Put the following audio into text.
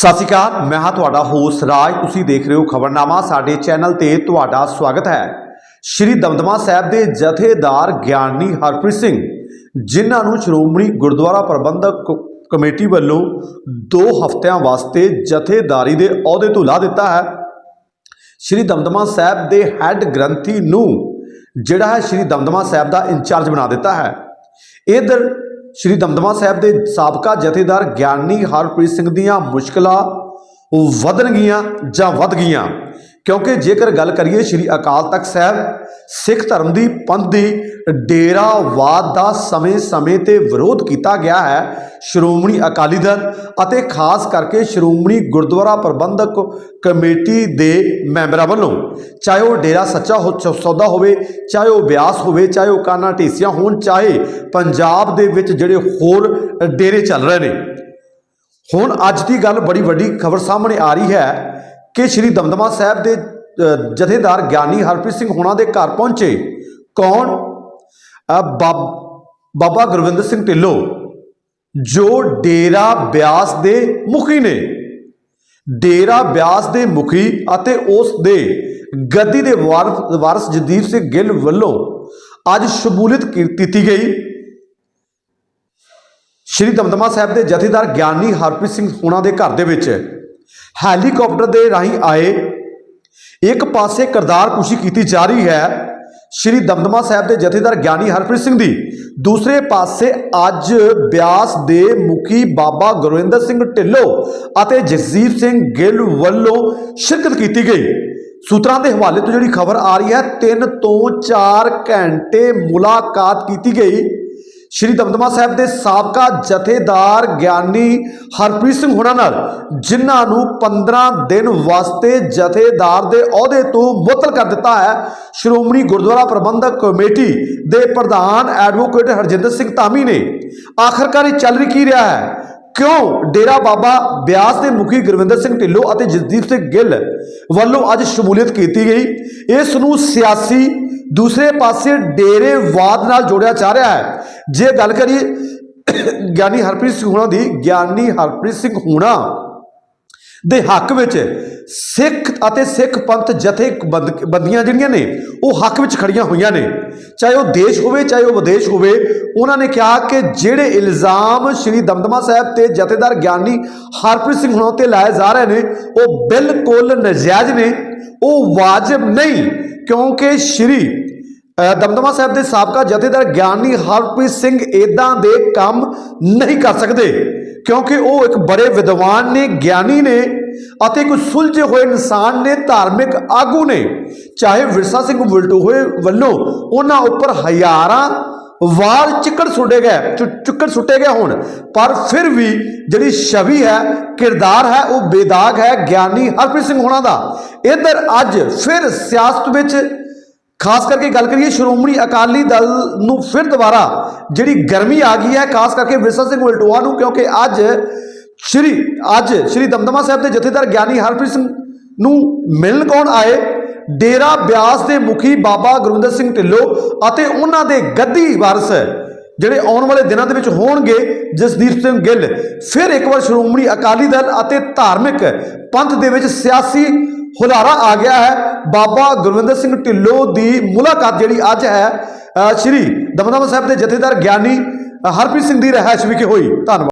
ਸਤਿ ਸ਼੍ਰੀ ਅਕਾਲ, ਮੈਂ ਹਾਂ ਤੁਹਾਡਾ ਹੋਸਟ ਰਾਜ। ਤੁਸੀਂ ਦੇਖ ਰਹੇ ਹੋ ਖਬਰਨਾਮਾ, ਸਾਡੇ ਚੈਨਲ ਤੇ ਤੁਹਾਡਾ ਸਵਾਗਤ ਹੈ। ਸ਼੍ਰੀ ਦਮਦਮਾ ਸਾਹਿਬ ਦੇ ਜਥੇਦਾਰ ਗਿਆਨੀ ਹਰਪ੍ਰੀਤ ਸਿੰਘ, ਜਿਨ੍ਹਾਂ ਨੂੰ ਸ਼੍ਰੋਮਣੀ ਗੁਰਦੁਆਰਾ ਪ੍ਰਬੰਧਕ ਕ- ਕਮੇਟੀ ਵੱਲੋਂ 2 ਹਫ਼ਤਿਆਂ ਵਾਸਤੇ ਜਥੇਦਾਰੀ ਦੇ ਅਹੁਦੇ ਤੋਂ ਲਾ ਦਿੱਤਾ ਹੈ। ਸ਼੍ਰੀ ਦਮਦਮਾ ਸਾਹਿਬ ਦੇ ਹੈੱਡ ਗ੍ਰੰਥੀ ਨੂੰ, ਜਿਹੜਾ ਹੈ ਸ਼੍ਰੀ ਦਮਦਮਾ ਸਾਹਿਬ ਦਾ ਇੰਚਾਰਜ ਬਣਾ ਦਿੱਤਾ ਹੈ। ਇਧਰ ਸ਼੍ਰੀ ਦਮਦਮਾ ਸਾਹਿਬ ਦੇ ਸਾਬਕਾ ਜਥੇਦਾਰ ਗਿਆਨੀ ਹਰਪ੍ਰੀਤ ਸਿੰਘ ਦੀਆਂ ਮੁਸ਼ਕਲਾਂ ਵਧਣਗੀਆਂ ਜਾਂ ਵੱਧ ਗਈਆਂ। ਕਿਉਂਕਿ ਜੇਕਰ ਗੱਲ ਕਰੀਏ ਸ਼੍ਰੀ ਅਕਾਲ ਤਖਤ ਸਾਹਿਬ, ਸਿੱਖ ਧਰਮ ਦੀ ਪੰਥ ਦੀ, ਡੇਰਾਵਾਦ ਦਾ ਸਮੇਂ-ਸਮੇਂ ਤੇ ਵਿਰੋਧ ਕੀਤਾ ਗਿਆ ਹੈ ਸ਼੍ਰੋਮਣੀ ਅਕਾਲੀ ਦਲ ਅਤੇ ਖਾਸ ਕਰਕੇ ਸ਼੍ਰੋਮਣੀ ਗੁਰਦੁਆਰਾ ਪ੍ਰਬੰਧਕ ਕਮੇਟੀ ਦੇ ਮੈਂਬਰਾਂ ਵੱਲੋਂ। ਚਾਹੇ ਉਹ ਡੇਰਾ ਸੱਚਾ ਹੋ- ਸੌਦਾ ਹੋਵੇ, ਚਾਹੇ ਉਹ ਬਿਆਸ ਹੋਵੇ, ਚਾਹੇ ਉਹ ਕਾਨਾ ਢੇਸੀਆਂ ਹੋਣ, ਚਾਹੇ ਪੰਜਾਬ ਦੇ ਵਿੱਚ ਜਿਹੜੇ ਹੋਰ ਡੇਰੇ ਚੱਲ ਰਹੇ ਨੇ। ਹੁਣ ਅੱਜ ਦੀ ਗੱਲ ਬੜੀ ਵੱਡੀ ਖਬਰ ਸਾਹਮਣੇ ਆ ਰਹੀ ਹੈ ਕਿ ਸ਼੍ਰੀ ਦਮਦਮਾ ਸਾਹਿਬ ਦੇ ਜਥੇਦਾਰ ਗਿਆਨੀ ਹਰਪ੍ਰੀਤ ਸਿੰਘ ਹੋਣਾ ਦੇ ਘਰ ਪਹੁੰਚੇ, ਕੌਣ? ਬਾਬ- ਬਾਬਾ ਗੁਰਵਿੰਦਰ ਸਿੰਘ ਢਿੱਲੋਂ, ਜੋ ਡੇਰਾ ਬਿਆਸ ਦੇ ਮੁਖੀ ਨੇ। ਡੇਰਾ ਬਿਆਸ ਦੇ ਮੁਖੀ ਅਤੇ ਉਸ ਦੇ ਗੱਦੀ ਦੇ ਵਾਰਸ ਵਾਰਸ ਜਦੀਪ ਸਿੰਘ ਗਿੱਲ ਵੱਲੋਂ ਅੱਜ ਸ਼ਮੂਲੀਅਤ ਕੀਤੀ ਗਈ। ਸ਼੍ਰੀ ਦਮਦਮਾ ਸਾਹਿਬ ਦੇ ਜਥੇਦਾਰ ਗਿਆਨੀ ਹਰਪ੍ਰੀਤ ਸਿੰਘ ਹੋਣਾ ਦੇ ਘਰ ਦੇ ਵਿੱਚ ਹੈਲੀਕਾਪਟਰ ਦੇ ਰਾਹੀਂ ਆਏ। ਇੱਕ ਪਾਸੇ ਕਰਤਾਰ ਕੁਸ਼ੀ ਕੀਤੀ ਜਾ ਰਹੀ ਹੈ ਸ਼੍ਰੀ ਦਮਦਮਾ ਸਾਹਿਬ ਦੇ ਜਥੇਦਾਰ ਗਿਆਨੀ ਹਰਪ੍ਰੀਤ ਸਿੰਘ ਦੀ। ਦੂਸਰੇ ਪਾਸੇ ਅੱਜ ਬਿਆਸ ਦੇ ਮੁਖੀ ਬਾਬਾ ਗੁਰਵਿੰਦਰ ਸਿੰਘ ਢਿੱਲੋਂ ਅਤੇ ਜਗਜੀਤ ਸਿੰਘ ਗਿੱਲ ਵੱਲੋਂ ਸ਼ਿਰਕਤ ਕੀਤੀ ਗਈ। ਸੂਤਰਾਂ ਦੇ ਹਵਾਲੇ ਤੋਂ ਜਿਹੜੀ ਖਬਰ ਆ ਰਹੀ ਹੈ 3 ਤੋਂ 4 ਘੰਟੇ ਮੁਲਾਕਾਤ ਕੀਤੀ ਗਈ। ਸ਼੍ਰੀ ਦਮਦਮਾ ਸਾਹਿਬ ਦੇ ਸਾਬਕਾ ਜਥੇਦਾਰ ਗਿਆਨੀ ਹਰਪ੍ਰੀਤ ਸਿੰਘ ਹੋਣਾ ਨਾਲ, ਜਿਨ੍ਹਾਂ ਨੂੰ 15 ਦਿਨ ਵਾਸਤੇ ਜਥੇਦਾਰ ਦੇ ਅਹੁਦੇ ਤੋਂ ਮੁਅੱਤਲ ਕਰ ਦਿੱਤਾ ਹੈ, ਸ਼੍ਰੋਮਣੀ ਗੁਰਦੁਆਰਾ ਪ੍ਰਬੰਧਕ ਕਮੇਟੀ ਦੇ ਪ੍ਰਧਾਨ ਐਡਵੋਕੇਟ ਹਰਜਿੰਦਰ ਸਿੰਘ ਧਾਮੀ ਨੇ। ਆਖਰਕਾਰ ਇਹ ਚੱਲ ਕੀ ਰਿਹਾ ਹੈ? ਕਿਉਂ ਡੇਰਾ ਬਾਬਾ ਬਿਆਸ ਦੇ ਮੁਖੀ ਗੁਰਵਿੰਦਰ ਸਿੰਘ ਢਿੱਲੋਂ ਅਤੇ ਜਸਦੀਪ ਸਿੰਘ ਗਿੱਲ ਵੱਲੋਂ ਅੱਜ ਸ਼ਮੂਲੀਅਤ ਕੀਤੀ ਗਈ? ਇਸ ਨੂੰ ਸਿਆਸੀ ਦੂਸਰੇ ਪਾਸੇ ਡੇਰੇਵਾਦ ਨਾਲ ਜੋੜਿਆ ਜਾ ਰਿਹਾ ਹੈ। ਜੇ ਗੱਲ ਕਰੀਏ ਗਿਆਨੀ ਹਰਪ੍ਰੀਤ ਸਿੰਘ ਹੋਣਾ ਦੀ, ਗਿਆਨੀ ਹਰਪ੍ਰੀਤ ਸਿੰਘ ਹੁਣਾ ਦੇ ਹੱਕ ਵਿੱਚ ਸਿੱਖ ਅਤੇ ਸਿੱਖ ਪੰਥ ਜਥੇ ਬੰਦ- ਬੰਦੀਆਂ ਜਿਹੜੀਆਂ ਨੇ, ਉਹ ਹੱਕ ਵਿੱਚ ਖੜੀਆਂ ਹੋਈਆਂ ਨੇ। ਚਾਹੇ ਉਹ ਦੇਸ਼ ਹੋਵੇ, ਚਾਹੇ ਉਹ ਵਿਦੇਸ਼ ਹੋਵੇ, ਉਹਨਾਂ ਨੇ ਕਿਹਾ ਕਿ ਜਿਹੜੇ ਇਲਜ਼ਾਮ ਸ਼੍ਰੀ ਦਮਦਮਾ ਸਾਹਿਬ ਤੇ ਜਥੇਦਾਰ ਗਿਆਨੀ ਹਰਪ੍ਰੀਤ ਸਿੰਘ ਹੁਣਾਂ ਤੇ ਲਾਏ ਜਾ ਰਹੇ ਨੇ, ਉਹ ਬਿਲਕੁਲ ਨਜਾਇਜ਼ ਨੇ। ਉਹ ਵਾਜਬ ਨਹੀਂ, ਕਿਉਂਕਿ ਸ਼੍ਰੀ ਦਮਦਮਾ ਸਾਹਿਬ ਦੇ ਸਾਬਕਾ ਜਥੇਦਾਰ ਗਿਆਨੀ ਹਰਪ੍ਰੀਤ ਸਿੰਘ ਇਦਾਂ ਦੇ ਕੰਮ ਨਹੀਂ ਕਰ ਸਕਦੇ, ਕਿਉਂਕਿ ਉਹ ਇੱਕ ਬੜੇ ਵਿਦਵਾਨ ਨੇ, ਗਿਆਨੀ ਨੇ ਅਤੇ ਕੋਈ ਸੁਲਝੇ ਹੋਏ ਇਨਸਾਨ ਨੇ, ਧਾਰਮਿਕ ਆਗੂ ਨੇ। ਚਾਹੇ ਵਿਰਸਾ ਸਿੰਘ ਵਲਟੋਏ ਵੱਲੋਂ ਉਹਨਾਂ ਉੱਪਰ ਹਜ਼ਾਰਾਂ ਵਾਲ ਚਿੱਕੜ ਸੁੱਟੇ ਗਏ, ਚੁ- ਚੁੱਕੜ ਸੁੱਟੇ ਗਏ ਹੁਣ, ਪਰ ਫਿਰ ਵੀ ਜਿਹੜੀ ਛਵੀ ਹੈ, ਕਿਰਦਾਰ ਹੈ, ਉਹ ਬੇਦਾਗ ਹੈ ਗਿਆਨੀ ਹਰਪ੍ਰੀਤ ਸਿੰਘ ਹੋਣਾ ਦਾ। ਇਧਰ ਅੱਜ ਫਿਰ ਸਿਆਸਤ ਵਿੱਚ ਖਾਸ ਕਰਕੇ ਗੱਲ ਕਰੀਏ ਸ਼੍ਰੋਮਣੀ ਅਕਾਲੀ ਦਲ ਨੂੰ ਫਿਰ ਦੁਬਾਰਾ ਜਿਹੜੀ ਗਰਮੀ ਆ ਗਈ ਹੈ, ਖਾਸ ਕਰਕੇ ਵਿਰਸਾ ਸਿੰਘ ਉਲਟੋਆ ਨੂੰ, ਕਿਉਂਕਿ ਅੱਜ ਸ਼੍ਰੀ ਅੱਜ ਸ਼੍ਰੀ ਦਮਦਮਾ ਸਾਹਿਬ ਦੇ ਜਥੇਦਾਰ ਗਿਆਨੀ ਹਰਪ੍ਰੀਤ ਸਿੰਘ ਨੂੰ ਮਿਲਣ ਕੌਣ ਆਏ? ਡੇਰਾ ਬਿਆਸ ਦੇ ਮੁਖੀ ਬਾਬਾ ਗੁਰਵਿੰਦਰ ਸਿੰਘ ਢਿੱਲੋਂ ਅਤੇ ਉਹਨਾਂ ਦੇ ਗੱਦੀ ਵਾਰਸ ਜਿਹੜੇ ਆਉਣ ਵਾਲੇ ਦਿਨਾਂ ਦੇ ਵਿੱਚ ਹੋਣਗੇ ਜਸਦੀਪ ਸਿੰਘ ਗਿੱਲ, ਫਿਰ ਇੱਕ ਵਾਰ ਸ਼੍ਰੋਮਣੀ ਅਕਾਲੀ ਦਲ ਅਤੇ ਧਾਰਮਿਕ ਪੰਥ ਦੇ ਵਿੱਚ ਸਿਆਸੀ ਹੁਲਾਰਾ ਆ ਗਿਆ ਹੈ। ਬਾਬਾ ਗੁਰਵਿੰਦਰ ਸਿੰਘ ਢਿੱਲੋਂ ਦੀ ਮੁਲਾਕਾਤ ਜਿਹੜੀ ਅੱਜ ਹੈ ਸ਼੍ਰੀ ਦਮਦਮਾ ਸਾਹਿਬ ਦੇ ਜਥੇਦਾਰ ਗਿਆਨੀ ਹਰਪ੍ਰੀਤ ਸਿੰਘ ਦੀ ਰਹਿائش ਵਿਖੇ ਹੋਈ। ਧੰਨਵਾਦ।